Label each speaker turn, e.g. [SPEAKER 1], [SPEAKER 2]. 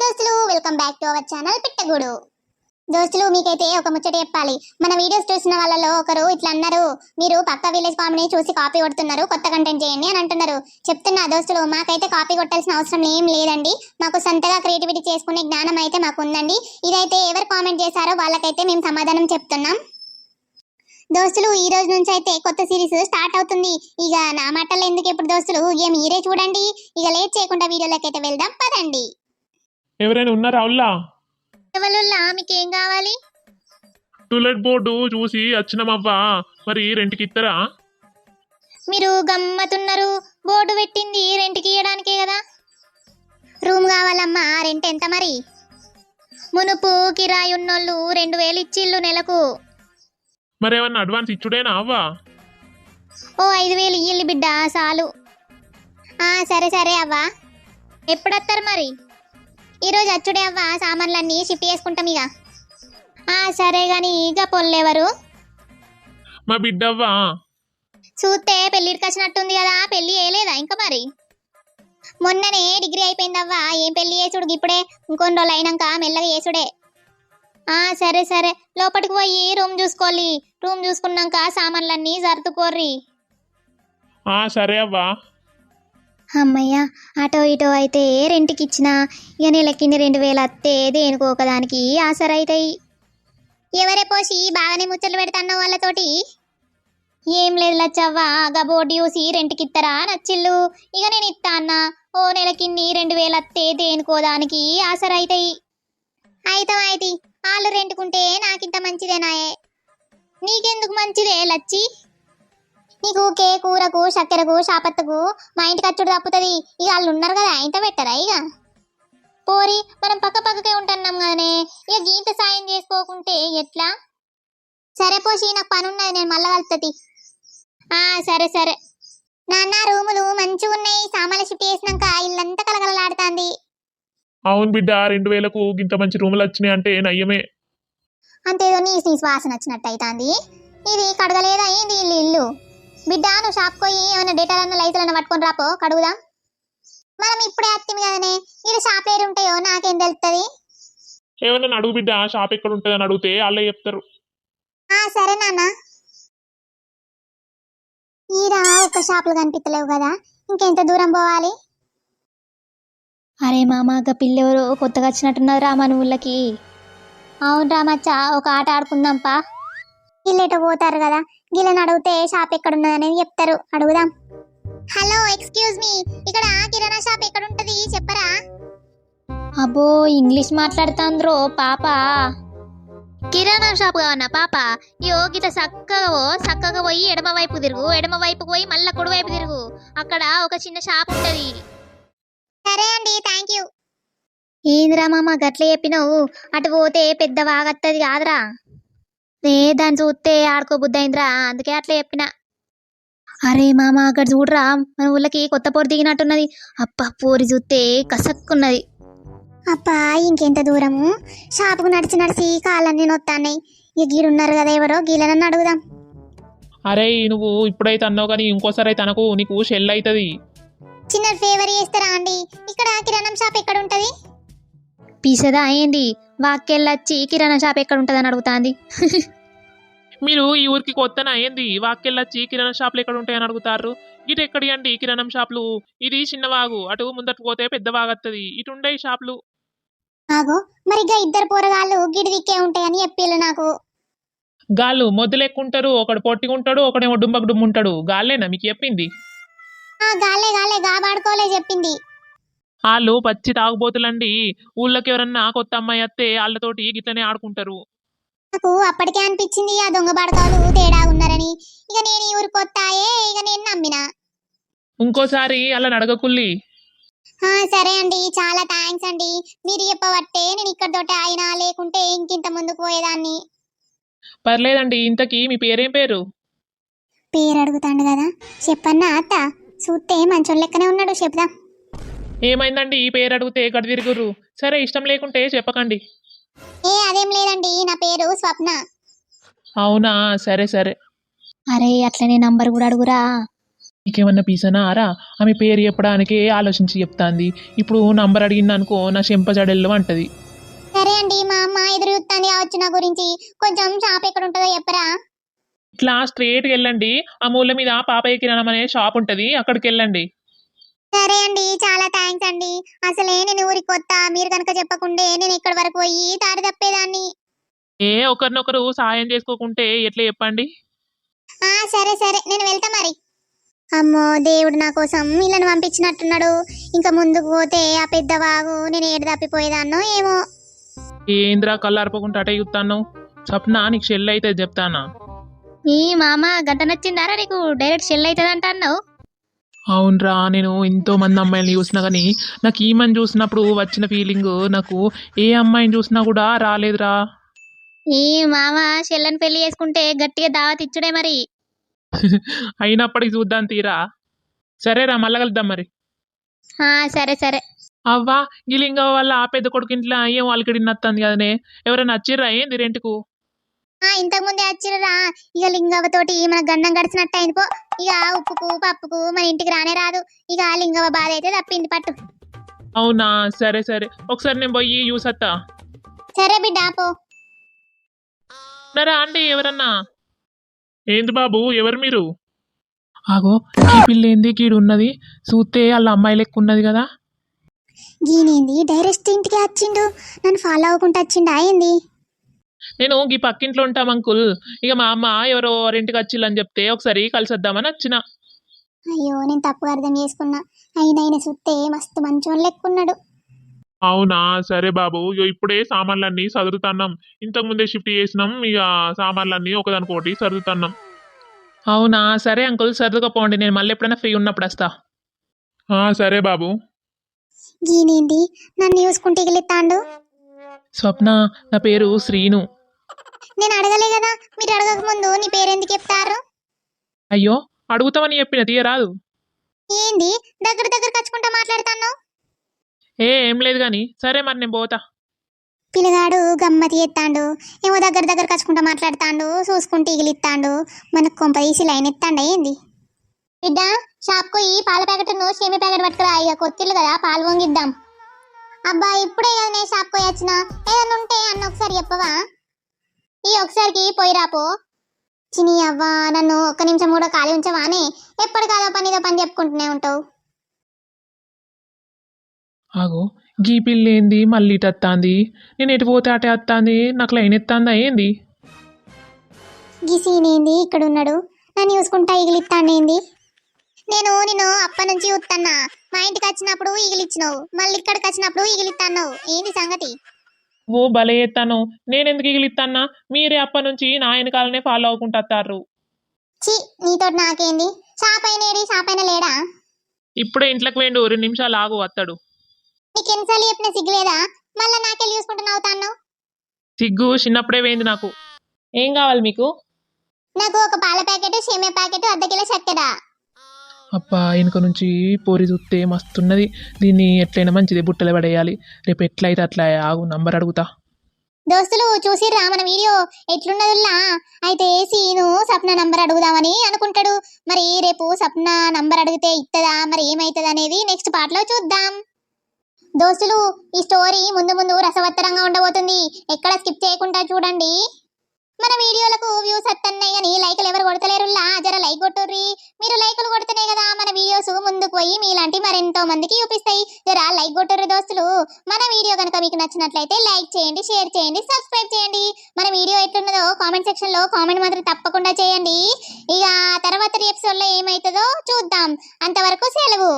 [SPEAKER 1] దోస్తులు welcome back to our channel Pittagoodu. దోస్తులు మీకైతే ఒక ముచ్చట చెప్పాలి. మన వీడియోస్ చూసిన వాళ్ళలో ఒకరు ఇట్లా అన్నారు మీరు పక్క విలేజ్ కామెడీ చూసి కాపీ కొడుతున్నారు కొత్త కంటెంట్ చేయండి అని అంటున్నారు. చెప్తున్నా దోస్తులు మాకైతే కాపీ కొట్టాల్సిన అవసరం ఏం లేదండి. మాకు సొంతగా క్రియేటివిటీ చేసుకునే జ్ఞానం అయితే మాకు ఉందండి ఇదైతే ఎవరు కామెంట్ చేశారో వాళ్ళకైతే మేము సమాధానం చెప్తున్నాం. దోస్తులు ఈ రోజు నుంచి అయితే కొత్త సిరీస్ స్టార్ట్ అవుతుంది. ఇక నా మాటలు ఎందుకు ఎప్పుడు దోస్తులు? ఇక మీరే చూడండి. ఇక లేట్ చేయకుండా వీడియోలోకి అయితే వెళ్దాం పదండి.
[SPEAKER 2] ఎవరైనా ఉన్నారా
[SPEAKER 1] ఎవరుల్లా? మీకేం కావాలి?
[SPEAKER 2] టూలెట్ బోర్డు చూసి వచ్చినామవ్వా మరి రెంట్కి ఇస్తారా
[SPEAKER 1] మీరు గమ్మతున్నారు. బోర్డు పెట్టింది రెంట్కి ఇవ్వడానికే కదా. రూమ్ కావాలమ్మా రెంట్ ఎంత మరి? మునుపు కిరాయి ఉన్నోళ్ళు రెండు వేలు ఇచ్చిళ్ళు నెలకు.
[SPEAKER 2] మరి ఏమన్నా అడ్వాన్స్ ఇచ్చుడేనా అవ్వా?
[SPEAKER 1] ఓ ఐదు వేలు ఇయ్యిల్లి బిడ్డ చాలు. ఆ సరే సరే అవ్వా. ఎప్పుడొస్తారు మరి? ఈరోజు అచ్చుడే అవ్వా సామాన్లన్నీ షిఫ్ట్ చేసుకుంటాం ఇక. ఆ సరే గాని ఇక పొల్లెవరు?
[SPEAKER 2] మా బిడ్డవ్వా.
[SPEAKER 1] చూస్తే పెళ్ళిడికి వచ్చినట్టుంది కదా పెళ్ళి చేయలేదా ఇంకా మరి? మొన్ననే డిగ్రీ అయిపోయిందవ్వా ఏం పెళ్ళి చేసుడు ఇప్పుడే ఇంకొన్ని రోజులు అయినాక మెల్లగా చేసుడే. ఆ సరే సరే లోపలికి పోయి రూమ్ చూసుకోవాలి. రూమ్ చూసుకున్నాక సామాన్లన్నీ సర్దుకోర్రి.
[SPEAKER 2] ఆ సరే అవ్వా.
[SPEAKER 1] అమ్మయ్య అటో ఇటో అయితే రెంట్కి ఇచ్చిన ఇక నెలకింది రెండు వేలు అత్తే దేనికో ఒకదానికి ఆసరైతాయి. ఎవరే పోసి బాగానే ముచ్చట్లు పెడతాన్నావు వాళ్ళతోటి? ఏం లేదు లచ్చవ్వ గా బోర్డు చూసి రెంట్కి ఇస్తారా నచ్చిల్లు ఇక నేను ఇస్తా అన్న ఓ నెలకిన్ని రెండు వేలు అత్తే దేనికో దానికి ఆసరైతాయి. అయితం అయితే వాళ్ళు రెంట్కుంటే నాకింత మంచిదేనాయే? నీకెందుకు మంచిదే లచ్చి? నీకు కూరకు చక్కెరకు షాపత్తుకు మా ఇంటికి అచ్చుడు తప్పుతుంది. ఇక వాళ్ళు ఉన్నారు కదా ఇంత పెట్టరా ఇక? పోరి మనం పక్క పక్కకే ఉంటున్నాం కదనే. ఇక గీంత సాయం చేసుకోకుంటే ఎట్లా? సరే పోసి నాకు పని ఉన్నది నేను మళ్ళా ఆ సరే సరే. నాన్న రూములు మంచిగా ఉన్నాయి. సామాన్లు షిఫ్ట్ చేసినాక ఇల్లంతా కలకలలాడుతాంది
[SPEAKER 2] అవును బిడ్డ రెండు వేలకు ఇంత మంచి రూములు వచ్చినాయి అంటే నయ్యమే.
[SPEAKER 1] అంతేదో నీ వాసన వచ్చినట్టు అవుతుంది ఇది కడగలేదా ఏంది ఇల్లు ఇల్లు? బిడ్డ నువ్వు షాప్కి పోయి ఏమైనా డేటాలు అన్న లైట్లు అన్న పట్టుకొని రాపో కడుగుదాం. మనం ఇప్పుడే అత్తిమి కదనే ఇది షాప్ ఏడు ఉంటాయో నాకేం తెలుస్తుంది
[SPEAKER 2] ఏమన్నా అడుగు బిడ్డ షాప్ ఎక్కడ ఉంటుందని అడిగితే వాళ్ళే చెప్తారు.
[SPEAKER 1] ఆ సరే నాన్న. ఈరా ఒక షాపులు కనిపించలేవు కదా ఇంకెంత దూరం పోవాలి?
[SPEAKER 3] అరే మామ గా పిల్లెవరు కొత్తగా వచ్చినట్టున్నారు రా మన ఊళ్ళకి.
[SPEAKER 1] అవును రామచ్చ ఒక ఆట ఆడుకుందాంపా వీళ్ళెటో పోతారు కదా వీళ్ళని అడిగితే షాప్ ఎక్కడ ఉన్నదని చెప్తారు. అడుగుదాం. Hello excuse me. ఇక్కడ కిరాణా షాప్ ఎక్కడ ఉంటది చెప్పరా?
[SPEAKER 3] అబ్బో ఇంగ్లీష్ మాట్లాడుతాంద్రో పాప.
[SPEAKER 1] కిరాణా షాప్ కావన్నా పాప? యో గిట చక్కగా పో చక్కగా పోయి ఎడమ వైపు తిరుగు ఎడమ వైపు పోయి మళ్ళా కుడి వైపు తిరుగు. అక్కడ ఒక చిన్న షాప్ ఉంటది. సరే అండి థ్యాంక్ యూ
[SPEAKER 3] ఏందిరా మామ గట్ల చెప్పినావు? అటు పోతే పెద్ద వాగత్తది కాదురా. ఏ దాన్ని చూస్తే ఆడుకోబుద్దయిందిరా అందుకే అట్లా చెప్పిన. అరే మామ అక్కడ చూడరా. మన ఊళ్ళకి కొత్త పోరు దిగినట్టున్నది. అప్ప పోరి చూస్తే కసక్కున్నది.
[SPEAKER 1] అబ్బా ఇంకెంత దూరము షాపుకు నడిచి నడిచి కాళ్ళన్నీ నొత్తాన్నాయి. ఇక గీడున్నారు కదా ఎవరో గీలనన్ను అడుగుదాం.
[SPEAKER 2] అరే నువ్వు ఇప్పుడైతే అన్నావు కానీ ఇంకోసారి అయితే అనకు. నీకు షెల్ అవుతుంది
[SPEAKER 1] చిన్న ఫేవర్ చేస్తారా అండి ఇక్కడ కిరాణం షాప్ ఎక్కడ ఉంటది?
[SPEAKER 3] పీసదా ఏంది? వాక్కెళ్ళొచ్చి కిరాణా షాప్ ఎక్కడ ఉంటుందని అడుగుతాంది.
[SPEAKER 2] మీరు ఈ ఊరికి కొత్తనా ఏంది? వాక్కెళ్ళొచ్చి కిరాణా షాపులు ఎక్కడ ఉంటాయని అడుగుతారు ఇటు ఎక్కడి అండి కిరాణం షాపులు? ఇది చిన్న వాగు అటు ముందట పోతే పెద్ద వాగత్తది ఇటు ఉండే షాపులు.
[SPEAKER 1] ఆగో మరి ఇద్దరు పోరగాళ్ళు ఉంటాయని చెప్పిళ్ళు నాకు.
[SPEAKER 2] గాళ్ళు మొద్దులెక్కుంటారు ఒకడు పొట్టిగుంటాడు ఒకడేమో డుంబకు డుమ్ముంటాడు. గాళ్ళేనా మీకు చెప్పింది?
[SPEAKER 1] ఆ గాలే గాలే గాబాడుకోలే చెప్పింది.
[SPEAKER 2] వాళ్ళు పచ్చి తాగుబోతులండి. ఊళ్ళకి ఎవరన్నా కొత్త అమ్మాయి వస్తే వాళ్ళతోటి గిట్లనే ఆడుకుంటారు.
[SPEAKER 1] నాకు అప్పటికే అనిపించింది ఆ దొంగ బడకాలు తేడా ఉన్నారని. ఇక నేను ఈ ఊరు కొత్తాయే ఇక నేను నమ్మినా.
[SPEAKER 2] ఇంకోసారి అలా నడగకుల్లి
[SPEAKER 1] ఆ, సరే అండి చాలా థ్యాంక్స్ అండి. మీరు చెప్పబట్టే నేను ఇక్కడ తోట అయినా లేకుంటే ఇంకింత ముందుకు పోయేదాన్ని.
[SPEAKER 2] పర్లేదండి ఇంతకీ మీ పేరేం పేరు?
[SPEAKER 1] పేరు అడుగుతాండు కదా. చెప్పన్నా అత్త చూస్తే మంచోళ్ళ లెక్కనే ఉన్నాడు చెప్దాం.
[SPEAKER 2] ఏమైందండి? ఈ పేరు అడిగితే ఎక్కడ తిరుగురు సరే ఇష్టం లేకుంటే చెప్పకండి.
[SPEAKER 1] ఏ అదేం లేదండి. నా పేరు స్వప్న.
[SPEAKER 2] అవునా? సరే సరే.
[SPEAKER 3] అరే అట్లనే నంబర్ కూడా అడుగురా.
[SPEAKER 2] నీకేమన్నా పీసనా? ఆరా ఆమె పేరు చెప్పడానికే ఆలోచించి చెప్తాంది. ఇప్పుడు నంబర్ అడిగింది అనుకో నా చెంపజడెల్లు అంటది.
[SPEAKER 1] సరే అండి మా అమ్మ ఎదురు చూస్తాంది కావచ్చు నా గురించి. కొంచెం షాప్ ఎక్కడ ఉంటుందో చెప్పరా?
[SPEAKER 2] ఇట్లా స్ట్రేట్కి వెళ్ళండి. ఆ మూల మీద పాపయ్య కిరాణం అనే షాప్ ఉంటది. అక్కడికి వెళ్ళండి.
[SPEAKER 1] సరే అండి చాలా థ్యాంక్స్ అండి. అసలే నేను ఊరికి కొత్త మీరు కనుక చెప్పకుండే నేను ఇక్కడి వరకు పోయి దారి తప్పేదాన్ని.
[SPEAKER 2] ఏ ఒకరినొకరు సహాయం చేసుకోకుంటే ఎట్లా చెప్పండి?
[SPEAKER 1] ఆ సరే సరే. నేను వెళ్తా మరి. అమ్మో దేవుడు నా కోసం వీళ్ళని పంపించినట్టున్నాడు. ఇంకా ముందుకు పోతే ఆ పెద్ద వాగు నేను ఏడు తప్పిపోయేదాన్నో ఏమో.
[SPEAKER 2] ఏంద్రా కళ్ళార్పకుండా అటే చూస్తాను సప్న నీకు షెల్ అయితే చెప్తానా?
[SPEAKER 3] ఈ మామ గంట నచ్చిందారా నీకు? డైరెక్ట్ షెల్ అవుతుంది అంటున్నావు
[SPEAKER 2] అవునరా నేను ఎంతో మంది అమ్మాయిని చూసినా కానీ నాకు ఈమెను చూసినప్పుడు వచ్చిన ఫీలింగ్ నాకు ఏ అమ్మాయిని చూసినా కూడా రాలేదురా.
[SPEAKER 3] ఈ మామ షెల్లని పెళ్ళి చేసుకుంటే గట్టిగా దావత్ ఇచ్చుడే మరి.
[SPEAKER 2] అయినప్పటికీ చూద్దాం తీరా. సరేరా మళ్ళా కలుద్దాం మరి.
[SPEAKER 3] ఆ సరే సరే.
[SPEAKER 2] అవ్వా గిలింగ వల్ల ఆ పెద్ద కొడుకు ఇంట్లో ఏం వాళ్ళకి నత్తంది కదనే. ఎవరైనా వచ్చిర్రా ఏంది రెంట్కు?
[SPEAKER 1] ఇంతకు ముందే వచ్చిర్రా ఇక లింగవ్వ తోటి మన గండం గడిచినట్టు అయింది పో. ఇక ఉప్పుకు పప్పుకు మన ఇంటికి రానే రాదు. ఇక లింగవ్వ బాధ అయితే తప్పింది పట్టు.
[SPEAKER 2] అవునా? సరే సరే. ఒకసారి నేను పోయి చూసత్తా.
[SPEAKER 1] సరే బిడ్డ పో.
[SPEAKER 2] అండి ఎవరన్నా? ఏంది బాబు ఎవరు మీరు? ఆగో ఈ పిల్ల ఏంది? గీడు ఉన్నది. చూస్తే వాళ్ళ అమ్మాయి లెక్క ఉన్నది కదా.
[SPEAKER 1] గీనేంది డైరెక్ట్ ఇంటికి వచ్చిండు. నన్ను ఫాలో అవ్వకుండా వచ్చిండు? అయింది
[SPEAKER 2] నేను ఈ పక్కింట్లో ఉంటాం అంకుల్. ఇక మా అమ్మ ఎవరో రెంట్కి వచ్చిల్లని చెప్తే ఒకసారి కలిసొద్దామని వచ్చిన.
[SPEAKER 1] అయ్యో నేను తప్పుగా అర్థం చేసుకున్నా. అయినా ఆయన చూస్తే మస్తు మంచోని లెక్కున్నాడు.
[SPEAKER 4] అవునా? సరే బాబు. ఇగో ఇప్పుడే సామాన్లన్నీ సదురుతున్నాం. ఇంతకు ముందే షిఫ్ట్ చేసినాం ఇక సామాన్లన్నీ ఒకదానికోటి సర్దుతున్నాం
[SPEAKER 2] అవునా? సరే అంకుల్ సర్దుకపోండి. నేను మళ్ళీ ఎప్పుడైనా ఫ్రీ ఉన్నప్పుడు వస్తా.
[SPEAKER 4] ఆ, సరే బాబు.
[SPEAKER 1] నన్ను చూసుకుంటే
[SPEAKER 2] స్వప్న నా పేరు శ్రీను.
[SPEAKER 1] నేను అడగలే కదా మీరు అడగక ముందు నీ పేరెందుకు చెప్తారు?
[SPEAKER 2] అయ్యో అడుగుతామని చెప్పిన తీయరాదు.
[SPEAKER 1] ఏంది దగ్గర దగ్గర కచ్చుకుంటా మాట్లాడుతాను
[SPEAKER 2] ఏ ఏం లేదు కానీ సరే మరి నేను పోతా.
[SPEAKER 1] పిల్లగాడు గమ్మతి ఎత్తాండు ఏమో దగ్గర దగ్గర కచ్చుకుంటా మాట్లాడుతాండు చూసుకుంటే ఇగిలిత్తాండు మనకు కొంప తీసి లైన్ ఎత్తాండు ఏంది? బిడ్డ షాప్ పోయి పాల ప్యాకెట్ను సేమి ప్యాకెట్ పట్టుకురా ఇక కొత్తిల్లు కదా పాలు పొంగిద్దాం. అబ్బా ఇప్పుడే కదా నేను షాప్ పోయి వచ్చిన. ఏదన్నా ఉంటే అన్న ఒకసారి చెప్పవా? ఈ ఒకసారికి పోయి రాపో చిని అవ్వా నన్ను ఒక్క నిమిషం కూడా ఖాళీ ఉంచవానే. ఎప్పటికాదో పని ఇదో పని చెప్పుకుంటూనే ఉంటావు.
[SPEAKER 2] ఆగో గీ పిల్ల ఏంది? మళ్ళీ ఇటు వత్తాంది. నేను ఎటు పోతే అటే వత్తాంది. నాకు లైన్ ఎత్తాందా ఏంది?
[SPEAKER 1] గిసీనేంది ఇక్కడ ఉన్నాడు. నన్ను చూసుకుంటా ఈగిలిత్తాండేంది నేను నేను అప్ప నుంచి చూస్తున్నా మా ఇంటికి వచ్చినప్పుడు ఈగిలిచ్చినావు. మళ్ళీ ఇక్కడికి వచ్చినప్పుడు ఈగిలిత్తన్నావు. ఏంది సంగతి?
[SPEAKER 2] ఓ భలే ఎత్తాను. నేనెందుకు ఇగిలిస్తానా మీరే అప్ప నుంచి నా వెనకాలనే ఫాలో అవ్వకుంటా వత్తారు
[SPEAKER 1] చి నీతో నాకేంది? షాపైన షాపైన లేడా?
[SPEAKER 2] ఇప్పుడే ఇంట్లోకి వేండు రెండు నిమిషాలు ఆగు వస్తాడు
[SPEAKER 1] నీకు ఎన్నిసార్లు చెప్పిన సిగ్గులేదా? మళ్ళీ నాకెళ్ళి చూసుకుంటూ నవ్వుతాను
[SPEAKER 2] సిగ్గు చిన్నప్పుడే వేయింది నాకు. ఏం కావాలి మీకు?
[SPEAKER 1] నాకు ఒక పాల ప్యాకెట్ సేమియా ప్యాకెట్ అర్ధ కిలో చక్కెర.
[SPEAKER 2] అబ్బా వెనుక నుంచి పోరి చూస్తే మస్తున్నది. దీన్ని ఎట్లయినా మంచిది బుట్టలు పడేయాలి. రేపు ఎట్లయితే అట్లా ఆగు నంబర్ అడుగుతా.
[SPEAKER 1] దోస్తులు చూసిర్రా మన వీడియో? ఎట్లున్నదిలా అయితే సీను సప్న నంబర్ అడుగుదామని అనుకుంటాడు. మరి రేపు సప్న నంబర్ అడిగితే ఇస్తుందా మరి ఏమైతుంది అనేది నెక్స్ట్ పార్ట్లో చూద్దాం. దోస్తులు ఈ స్టోరీ ముందు ముందు రసవత్తరంగా ఉండబోతుంది. ఎక్కడ స్కిప్ చేయకుండా చూడండి. మన వీడియోలకు వ్యూస్ వస్తున్నాయి కానీ లైకులు ఎవరు కొడతలేరులా జర లైక్ కొట్టుర్రి. మీరు లైకులు కొడితేనే కదా మన వీడియోస్ ముందుకు పోయి మీలాంటి మరెంతో మందికి చూపిస్తాయి. జర లైక్ కొట్టుర్రి దోస్తులు. మన వీడియో కనుక మీకు నచ్చినట్లయితే లైక్ చేయండి షేర్ చేయండి సబ్స్క్రైబ్ చేయండి. మన వీడియో ఎట్లున్నదో కామెంట్ సెక్షన్లో కామెంట్ మాత్రం తప్పకుండా చేయండి. ఇక తర్వాత ఎపిసోడ్లో ఏమవుతుందో చూద్దాం. అంతవరకు సెలవు.